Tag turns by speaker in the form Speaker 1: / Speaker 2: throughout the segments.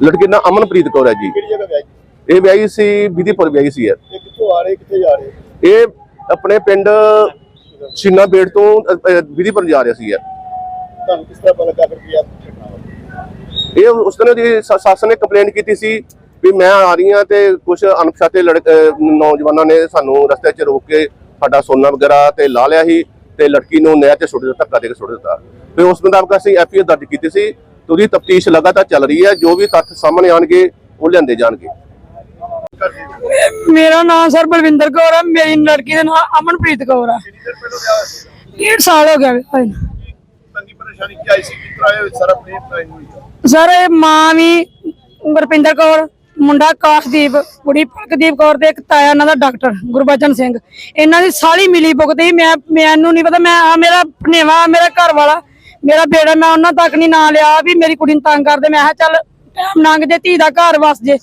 Speaker 1: ਲੜਕੀ ਦਾ ਅਮਨਪ੍ਰੀਤ ਕੌਰ ਹੈ ਜੀ।
Speaker 2: ਕਿਹੜੀ ਜਗ੍ਹਾ ਵਿਆਹੀ
Speaker 1: ਇਹ ਵਿਆਹੀ ਸੀ ਵਿਧੀਪੁਰ ਵਿਆਹੀ ਸੀ ਯਾਰ
Speaker 2: ਇਹ ਕਿੱਥੋਂ ਆ ਰਹੇ ਕਿੱਥੇ ਜਾ ਰਹੇ?
Speaker 1: ਇਹ ਆਪਣੇ ਪਿੰਡ ਛਿੰਨਾ ਬੇੜ ਤੋਂ ਅ, ਅ, ਵਿਧੀਪੁਰ ਜਾ ਰਿਹਾ ਸੀ ਯਾਰ
Speaker 2: ਤੁਹਾਨੂੰ ਕਿਸ ਤਰ੍ਹਾਂ ਪਤਾ ਲੱਗਾ ਫਿਰ ਕੀ ਆ ਘਟਨਾ ਵਾਪਰੀ?
Speaker 1: ਇਹ ਉਸ ਦਿਨ ਉਹਦੀ ਸ- ਸੱਸ ਨੇ ਕੰਪਲੇਂਟ ਕੀਤੀ ਸੀ ਵੀ ਮੈਂ ਆ ਰਹੀ ਹਾਂ ਤੇ ਕੁਝ ਅਣਪਛਾਤੇ ਲੜਕ ਨੌਜਵਾਨਾਂ ਨੇ ਸਾਨੂੰ ਰਸਤੇ 'ਚ ਰੋਕ ਕੇ ਸਾਡਾ ਸੋਨਾ ਵਗੈਰਾ ਤੇ ਲਾ ਲਿਆ ਸੀ ਤੇ ਲੜਕੀ ਨੂੰ ਨਹਿਰ 'ਚ ਸੁੱਟ ਦਿੱਤਾ ਧੱਕਾ ਦੇ ਕੇ ਸੁੱਟ ਦਿੱਤਾ। ਤੇ ਉਸ ਮੁਤਾਬਕ ਅਸੀਂ ਐਫਆਈਆਰ ਦਰਜ ਕੀਤੀ ਸੀ ਉਹਦੀ ਤਫਤੀਸ਼ ਲਗਾਤਾਰ ਚੱਲ ਰਹੀ ਹੈ ਜੋ ਵੀ ਤੱਥ ਸਾਹਮਣੇ ਆਣਗੇ ਉਹ ਲਿਆਂਦੇ ਜਾਣਗੇ।
Speaker 3: ਮੇਰਾ ਨਾਮ ਸਰ ਬਲਵਿੰਦਰ ਕੌਰ ਹੈ ਮੇਰੀ ਲੜਕੀ ਦਾ ਨਾਮ ਅਮਨਪ੍ਰੀਤ ਕੌਰ ਹੈ। ਡੇਢ ਸਾਲ ਹੋ ਗਿਆ।
Speaker 2: ਤੰਗੀ ਪਰੇਸ਼ਾਨੀ ਕੀ ਆਈ ਸੀ? ਤਰ੍ਹਾਂ ਇਹ ਸਾਰਾ ਪ੍ਰੇਮ ਟਾਈਮ ਹੋਈ ਆ?
Speaker 3: ਸਰ ਇਹ ਮਾਂ ਵੀ ਗੁਰਪਿੰਦਰ ਕੌਰ ਮੁੰਡਾ ਕਾਸ਼ਦੀਪ ਕੁੜੀ ਪਲਕਦੀਪ ਕੌਰ ਤੇ ਇੱਕ ਤਾਇਆ ਇਹਨਾਂ ਦਾ ਡਾਕਟਰ ਗੁਰਬਚਨ ਸਿੰਘ। ਇਹਨਾਂ ਦੀ ਸਾਲੀ ਮਿਲੀ ਭੁਗਤੀ ਮੈਂ ਮੈਨੂੰ ਨਹੀਂ ਪਤਾ ਮੈਂ ਆ ਮੇਰਾ ਭਨੇਵਾ ਮੇਰਾ ਘਰ ਵਾਲਾ ਮੇਰਾ ਬੇੜਾ ਮੈਂ ਉਹਨਾਂ ਤੱਕ ਨਹੀਂ ਨਾਂ ਲਿਆ ਵੀ ਮੇਰੀ ਕੁੜੀ ਨੂੰ ਤੰਗ ਕਰਦੇ। ਮੈਂ ਕਿਹਾ ਚੱਲ ਟਾਈਮ ਲੰਘ ਜੇ ਧੀ ਦਾ ਘਰ ਵਸ ਜੇ।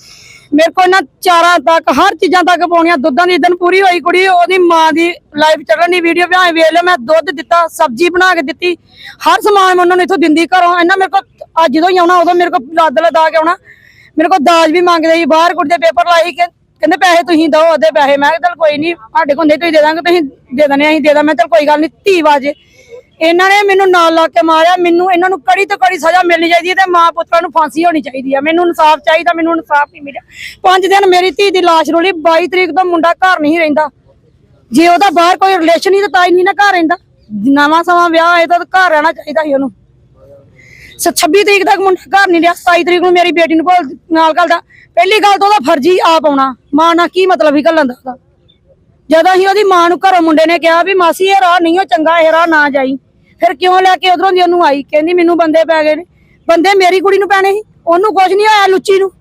Speaker 3: ਮੇਰੇ ਕੋਲ ਨਾ ਚਾਰਾਂ ਤੱਕ, ਹਰ ਚੀਜ਼ਾਂ ਤੱਕ ਪਾਉਣੀਆਂ। ਦੁੱਧਾਂ ਦੀ ਦਿਨ ਪੂਰੀ ਹੋਈ ਕੁੜੀ, ਉਹਦੀ ਮਾਂ ਦੀ ਲਾਈਵ ਚੱਲਣ ਦੀ ਵੀਡੀਓ ਭਾਵੇਂ ਵੇਖ ਲਓ। ਮੈਂ ਦੁੱਧ ਦਿੱਤਾ, ਸਬਜ਼ੀ ਬਣਾ ਕੇ ਦਿੱਤੀ। ਹਰ ਸਮਾਨ ਮੈਂ ਉਹਨਾਂ ਨੂੰ ਇਥੋਂ ਦਿੰਦੀ ਘਰੋਂ। ਇਹਨਾਂ ਮੇਰੇ ਕੋਲ, ਅੱਜ ਜਦੋਂ ਹੀ ਆਉਣਾ, ਉਦੋਂ ਮੇਰੇ ਕੋਲ ਲੱਦ ਲਦਾ ਕੇ ਆਉਣਾ। ਮੇਰੇ ਕੋਲ ਦਾਜ ਵੀ ਮੰਗਦੇ ਸੀ। ਬਾਹਰ ਕੁੜੀ ਦੇ ਪੇਪਰ ਲਾਈ ਕਿ ਕਹਿੰਦੇ ਪੈਸੇ ਤੁਸੀਂ ਦਿਓ ਅੱਧੇ ਪੈਸੇ। ਮੈਂ ਕਿਹਾ ਚੱਲ ਕੋਈ ਨਹੀਂ, ਸਾਡੇ ਕੋਲ ਹੁੰਦੇ ਤੁਸੀਂ ਦੇ ਦਾਂਗੇ, ਤੁਸੀਂ ਦੇ ਦਨੇ ਅਸੀਂ ਦੇ ਦਾਂ ਮੈਂ ਚੱਲ ਕੋਈ ਗੱਲ ਨਹੀਂ, ਧੀ ਵਾਜੇ। ਇਹਨਾਂ ਨੇ ਮੈਨੂੰ ਨਾਲ ਲਾ ਕੇ ਮਾਰਿਆ। ਮੈਨੂੰ ਇਹਨਾਂ ਨੂੰ ਕੜੀ ਤੋਂ ਕੜੀ ਸਜ਼ਾ ਮਿਲਣੀ ਚਾਹੀਦੀ ਹੈ ਤੇ ਮਾਂ ਪੁੱਤਰਾਂ ਨੂੰ ਫਾਂਸੀ ਹੋਣੀ ਚਾਹੀਦੀ ਹੈ। ਮੈਨੂੰ ਇਨਸਾਫ ਚਾਹੀਦਾ, ਮੈਨੂੰ ਇਨਸਾਫ ਨਹੀਂ ਮਿਲਿਆ। ਪੰਜ ਦਿਨ ਮੇਰੀ ਧੀ ਦੀ ਲਾਸ਼ ਰੋਲੀ। 22 ਤਰੀਕ ਤੋਂ ਮੁੰਡਾ ਘਰ ਨਹੀਂ ਰਹਿੰਦਾ। ਜੇ ਉਹਦਾ ਬਾਹਰ ਕੋਈ ਰਿਲੇਸ਼ਨ ਹੀ ਤਾਂ ਹੀ ਨਹੀਂ ਨਾ ਘਰ ਰਹਿੰਦਾ। ਨਵਾਂ ਸਮਾਂ ਵਿਆਹ ਹੋਏ ਤਾਂ ਘਰ ਰਹਿਣਾ ਚਾਹੀਦਾ ਸੀ ਉਹਨੂੰ। ਸ- 26 ਤਰੀਕ ਤੱਕ ਮੁੰਡਾ ਘਰ ਨਹੀਂ ਰਿਹਾ। 27 ਤਰੀਕ ਨੂੰ ਮੇਰੀ ਬੇਟੀ ਨੂੰ ਭੁੱਲ ਨਾਲ ਘੱਲਦਾ। ਪਹਿਲੀ ਗੱਲ ਤਾਂ ਉਹਦਾ ਫਰਜ਼ੀ ਆਪ ਆਉਣਾ। ਮਾਂ ਨਾਲ ਕੀ ਮਤਲਬ ਹੀ ਘੱਲਣ ਦਾ ਉਹਦਾ? ਜਦੋਂ ਅਸੀਂ ਉਹਦੀ ਮਾਂ ਨੂੰ ਘਰੋਂ ਮੁੰਡੇ ਨੇ ਕਿਹਾ ਵੀ, ਮਾਸੀ, ਇਹ ਰਾਹ ਨਹੀਂ, ਉਹ ਚੰਗਾ, ਇਹ ਰਾਹ ਨਾ ਜਾਈ। ਫਿਰ ਕਿਉਂ ਲੈ ਕੇ ਉਧਰੋਂ ਦੀ ਉਹਨੂੰ ਆਈ? ਕਹਿੰਦੀ ਮੈਨੂੰ ਬੰਦੇ ਪੈ ਗਏ ਨੇ। ਬੰਦੇ ਮੇਰੀ ਕੁੜੀ ਨੂੰ ਪੈਣੇ ਸੀ। ਉਹਨੂੰ ਕੁਝ ਨਹੀਂ ਹੋਇਆ ਲੁੱਚੀ ਨੂੰ।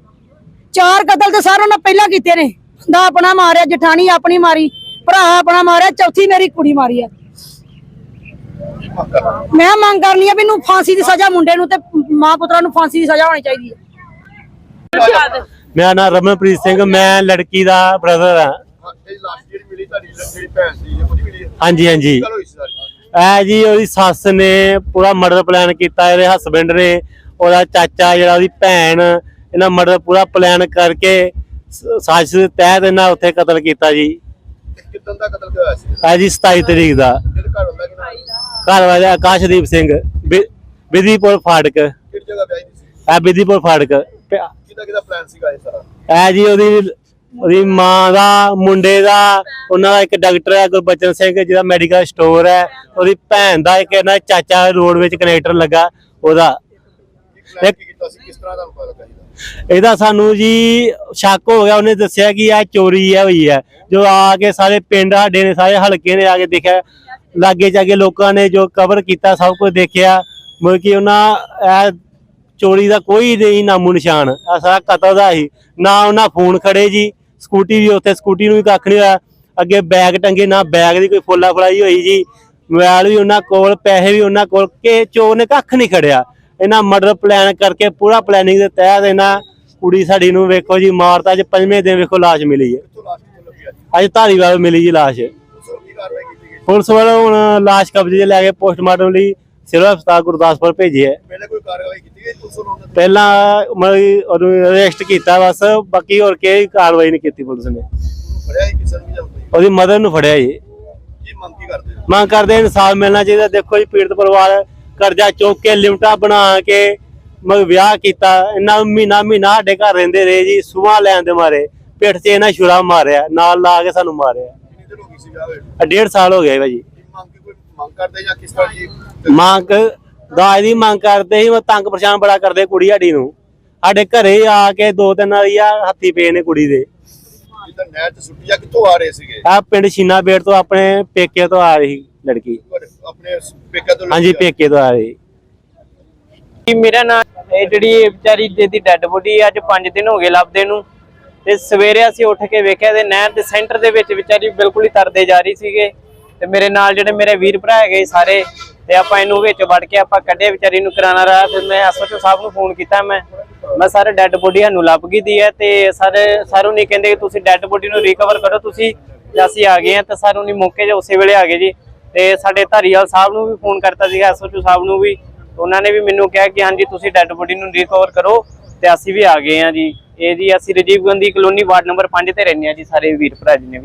Speaker 3: ਚਾਰ ਕਤਲ ਤੇ ਸਾਰਿਆਂ ਨੇ ਪਹਿਲਾਂ ਕੀਤੇ ਨੇ। ਬੰਦਾ ਆਪਣਾ ਮਾਰਿਆ ਜਠਾਣੀ ਆਪਣੀ ਮਾਰੀ ਭਰਾ ਆਪਣਾ ਮਾਰਿਆ ਚੌਥੀ ਮੇਰੀ ਕੁੜੀ ਮਾਰੀ ਆ? ਮੈਂ ਮੰਗ ਕਰਨੀ ਆ ਵੀ ਇਹਨੂੰ ਫਾਂਸੀ ਦੀ ਸਜ਼ਾ ਮੁੰਡੇ ਨੂੰ ਤੇ ਮਾਂ ਪੁੱਤਰਾਂ ਨੂੰ ਫਾਂਸੀ ਦੀ ਸਜ਼ਾ ਹੋਣੀ ਚਾਹੀਦੀ ਹੈ
Speaker 4: ਮੇਰਾ ਨਾਮ ਰਮਨਪ੍ਰੀਤ ਸਿੰਘ ਮੈਂ ਲੜਕੀ ਦਾ ਬ੍ਰਦਰ ਹੈ ਹਾਂਜੀ ਹਾਂਜੀ। ਇਹ ਜੀ ਉਹਦੀ ਸੱਸ ਨੇ ਪੂਰਾ ਮਰਡਰ ਪਲਾਨ ਕੀਤਾ ਇਹਦੇ ਹਸਬੰਡ ਨੇ ਉਹਦਾ ਚਾਚਾ ਜਿਹੜਾ ਉਹਦੀ ਭੈਣ ਇਹਨਾਂ ਮਰਡਰ ਪੂਰਾ ਪਲਾਨ ਕਰਕੇ ਸਾਜ਼ਿਸ਼ ਦੇ ਤਹਿਤ ਇਹਨਾਂ ਉੱਥੇ ਕਤਲ ਕੀਤਾ ਜੀ।
Speaker 2: ਕਿਦਾਂ ਦਾ ਕਤਲ ਹੋਇਆ ਸੀ?
Speaker 4: ਇਹ ਜੀ 27 ਤਰੀਕ ਦਾ।
Speaker 2: ਘਰ
Speaker 4: ਵਾਲਾ ਆਕਾਸ਼ਦੀਪ ਸਿੰਘ ਵਿਧੀਪੁਰ ਫਾੜਕ
Speaker 2: ਕਿਹੜੀ ਜਗ੍ਹਾ ਵਿਆਹੀ ਸੀ?
Speaker 4: ਵਿਧੀਪੁਰ ਫਾੜਕ ਪਿਆ-
Speaker 2: ਕਿਹਦਾ ਕਿਹਦਾ ਪਲਾਨ ਸੀਗਾ ਇਹ ਸਾਰਾ?
Speaker 4: ਇਹ ਜੀ ਉਹਦੀ ਉਹਦੀ ਮਾਂ ਦਾ ਮੁੰਡੇ ਦਾ ਉਹਨਾਂ ਦਾ ਇੱਕ ਡਾਕਟਰ ਹੈ ਗੁਰਬਚਨ ਸਿੰਘ ਜਿਹਦਾ ਮੈਡੀਕਲ ਸਟੋਰ ਹੈ। ਉਹਦੀ ਭੈਣ ਦਾ ਇੱਕ ਇਹਨਾਂ ਚਾਚਾ ਰੋਡ ਵਿੱਚ ਕਨੈਕਟਰ ਲੱਗਾ ਉਹਦਾ।
Speaker 2: ਕੀ ਜੀ
Speaker 4: ਇਹਦਾ ਸਾਨੂੰ ਜੀ ਸ਼ੱਕ ਹੋ ਗਿਆ ਉਹਨੇ ਦੱਸਿਆ ਕਿ ਇਹ ਚੋਰੀ ਹੈ ਹੋਈ ਹੈ। ਜੋ ਆ ਕੇ ਸਾਰੇ ਪਿੰਡ ਸਾਡੇ ਨੇ ਸਾਰੇ ਹਲਕੇ ਨੇ ਆ ਕੇ ਦੇਖਿਆ। ਲਾਗੇ ਜਾਗੇ ਲੋਕਾਂ ਨੇ ਜੋ ਕਵਰ ਕੀਤਾ ਸਭ ਕੁਝ ਦੇਖਿਆ। ਮਤਲਬ ਕਿ ਉਹਨਾਂ ਇਹ ਚੋਰੀ ਦਾ ਕੋਈ ਨਹੀਂ ਨਾਮੋ ਨਿਸ਼ਾਨ। ਆ ਸਾਰਾ ਕਤਲ ਦਾ ਹੀ ਨਾ ਉਹਨਾਂ ਫੋਨ ਖੜੇ ਜੀ। ਸਕੂਟੀ ਵੀ ਉੱਥੇ ਸਕੂਟੀ ਨੂੰ ਵੀ ਕੱਖ ਨਹੀਂ ਹੋਇਆ। ਅੱਗੇ ਬੈਗ ਟੰਗੇ ਨਾ ਬੈਗ ਦੀ ਕੋਈ ਫੋਲਾ ਫੜਾਈ ਹੋਈ ਜੀ। ਮੋਬਾਈਲ ਵੀ ਉਹਨਾਂ ਕੋਲ ਪੈਸੇ ਵੀ ਉਹਨਾਂ ਕੋਲ ਕਿ ਚੋਰ ਨੇ ਕੱਖ ਨਹੀਂ ਖੜਿਆ। ਇਹਨਾਂ ਮਰਡਰ ਪਲਾਨ ਕਰਕੇ ਪੂਰਾ ਪਲੈਨਿੰਗ ਦੇ ਤਹਿਤ ਇਹਨਾਂ ਕੁੜੀ ਸਾਡੀ ਨੂੰ ਵੇਖੋ ਜੀ ਮਾਰਤਾ ਅੱਜ ਪੰਜਵੇਂ ਦਿਨ ਵੇਖੋ ਲਾਸ਼ ਮਿਲੀ ਹੈ। ਅੱਜ ਧਾਰੀਵਾਲ ਮਿਲੀ ਜੀ ਲਾਸ਼। ਪੁਲਿਸ ਵੱਲੋਂ ਹੁਣ ਲਾਸ਼ ਕਬਜ਼ੇ 'ਚ ਲੈ ਕੇ ਪੋਸਟਮਾਰਟਮ ਲਈ ਸਿਵਲ ਹਸਪਤਾਲ ਗੁਰਦਾਸਪੁਰ ਭੇਜੀ ਹੈ।
Speaker 2: ਪਹਿਲੇ ਕੋਈ ਕਾਰਵਾਈ ਕੀਤੀ ਗਈ ਪੁਲਿਸ ਵੱਲੋਂ?
Speaker 4: ਪਹਿਲਾਂ ਉਹਨੂੰ ਅਰੈਸਟ ਕੀਤਾ ਬਸ ਬਾਕੀ ਹੋਰ ਕੋਈ ਕਾਰਵਾਈ ਨਹੀਂ ਕੀਤੀ ਪੁਲਿਸ ਨੇ।
Speaker 2: ਉਹਨੂੰ ਫੜਿਆ ਹੀ ਕਿਸੇ ਨੂੰ ਵੀ ਜਾਂਦਾ
Speaker 4: ਉਹਦੀ ਮਦਰ ਨੂੰ ਫੜਿਆ ਜੀ।
Speaker 2: ਮੰਗ ਕੀ ਕਰਦੇ ਹੋ?
Speaker 4: ਮੰਗ ਕਰਦੇ ਇਨਸਾਫ ਮਿਲਣਾ ਚਾਹੀਦਾ। ਦੇਖੋ ਜੀ ਪੀੜਤ ਪਰਿਵਾਰ ਕਰਜ਼ਾ ਚੁੱਕ ਕੇ ਲਿਮਟਾ ਬਣਾ ਕੇ ਮਗ ਵਿਆਹ ਕੀਤਾ। ਇਹਨਾਂ ਨੂੰ ਮਹੀਨਾ ਮਹੀਨਾ ਸਾਡੇ ਘਰ ਰਹਿੰਦੇ ਰਹੇ ਜੀ ਸੁਆ ਲੈਣ ਦੇ ਮਾਰੇ। ਪਿੱਠ 'ਚ ਇਹਨਾਂ ਛੁਰਾ ਮਾਰਿਆ ਨਾਲ ਲਾ ਕੇ ਸਾਨੂੰ ਮਾਰਿਆ।
Speaker 2: ਕਿੰਨੀ ਦੇਰ ਹੋ ਗਈ ਸੀ ਵਿਆਹ ਹੋਏ ਨੂੰ?
Speaker 4: ਡੇਢ ਸਾਲ ਹੋ ਗਿਆ ਭਾਜੀ
Speaker 2: ਕੀ ਮੰਗ ਕੀ ਕੋਈ ਮੰਗ ਕਰਦੇ ਜਾਂ ਕਿਸ ਤਰ੍ਹਾਂ ਜੀ
Speaker 4: ਮੰਗ ਦਾਜ ਦੀ ਮੰਗ ਕਰਦੇ ਸੀ ਉਹ ਤੰਗ ਪਰੇਸ਼ਾਨ ਬੜਾ ਕਰਦੇ ਕੁੜੀ ਸਾਡੀ ਨੂੰ। ਸਾਡੇ ਘਰੇ ਆ ਕੇ ਦੋ ਤਿੰਨ ਵਾਰੀ ਆ ਹੱਥੀ ਪਏ ਨੇ ਕੁੜੀ ਦੇ।
Speaker 2: ਜਿੱਦਾਂ ਨਹਿਰ ਚ ਸੁੱਟੀ ਆ ਕਿੱਥੋਂ ਆ ਰਹੇ ਸੀਗੇ?
Speaker 4: ਆ ਪਿੰਡ ਛੀਨਾ ਬੇੜ ਤੋਂ ਆਪਣੇ ਪੇਕੇ ਤੋਂ ਆ ਰਹੀ ਲੜਕੀ।
Speaker 2: ਤੁਹਾਡੇ ਆਪਣੇ ਪੇਕਾ ਤੋਂ
Speaker 4: ਹਾਂਜੀ
Speaker 2: ਆ।
Speaker 4: ਪੇਕੇ ਤੋਂ ਆ ਰਹੀ।
Speaker 5: ਜੀ ਮੇਰਾ ਨਾਮ ਇਹ ਜਿਹੜੀ ਇਹ ਵਿਚਾਰੀ ਜਿਹਦੀ ਡੈੱਡ ਬੋਡੀ ਅੱਜ 5 ਦਿਨ ਹੋ ਗਏ ਲੱਭਦੇ ਨੂੰ। ਤੇ ਸਵੇਰੇ ਅਸੀਂ ਉੱਠ ਕੇ ਵੇਖਿਆ ਤੇ ਨਹਿਰ ਦੇ ਸੈਂਟਰ ਦੇ ਵਿੱਚ ਵਿਚਾਰੀ ਬਿਲਕੁਲ ਹੀ ਤਰਦੇ ਜਾ ਰਹੀ ਸੀਗੇ। ਤੇ ਮੇਰੇ ਨਾਲ ਜਿਹੜੇ ਮੇਰੇ ਵੀਰ ਭਰਾ ਹੈਗੇ ਸਾਰੇ, ਤੇ ਆਪਾਂ ਇਹਨੂੰ ਵਿੱਚ ਵੜ ਕੇ ਆਪਾਂ ਕੱਢੇ ਵਿਚਾਰੀ ਨੂੰ ਕਰਾਣਾ ਰਹਾ ਫਿਰ ਮੈਂ ਐਸਓਚਓ ਸਾਹਿਬ ਨੂੰ ਫੋਨ ਕੀਤਾ, ਮੈਂ ਮੈਂ ਸਾਰੇ ਡੈੱਡ ਬੋਡੀ ਸਾਨੂੰ ਲੱਭ ਗਈ ਦੀ ਹੈ, ਤੇ ਸਾਰੇ, ਸਾਰੂ ਨਹੀਂ ਕਹਿੰਦੇ ਕਿ ਤੁਸੀਂ ਡੈੱਡ ਬੋਡੀ ਨੂੰ ਰਿਕਵਰ ਕਰੋ, ਤੁਸੀਂ ਅਸੀਂ ਆ ਗਏ ਆ ਤੇ ਸਾਰੂ ਨਹੀਂ ਮੌਕੇ ਜੇ ਉਸੇ ਵੇਲੇ ਆ ਗਏ ਜੀ, ਤੇ ਸਾਡੇ ਧਾਰੀਵਾਲ ਸਾਹਿਬ ਨੂੰ ਵੀ ਫੋਨ ਕਰਤਾ ਸੀਗਾ ਐਸਓਚਓ ਸਾਹਿਬ ਨੂੰ ਵੀ ਉਹਨਾਂ ਨੇ ਵੀ ਮੈਨੂੰ ਕਿਹਾ ਕਿ ਹਾਂਜੀ, ਤੁਸੀਂ ਡੈੱਡ ਬੋਡੀ ਨੂੰ ਰਿਕਵਰ ਕਰੋ, ਤੇ ਅਸੀਂ ਵੀ ਆ ਗਏ ਆ ਜੀ। ਇਹ ਜੀ, ਅਸੀਂ Rajiv Gandhi colony ward number 5 ਤੇ ਰਹਿੰਦੇ ਆ ਜੀ, ਸਾਰੇ ਵੀਰ ਭਰਾ ਜੀ ਨੇ ਵੀ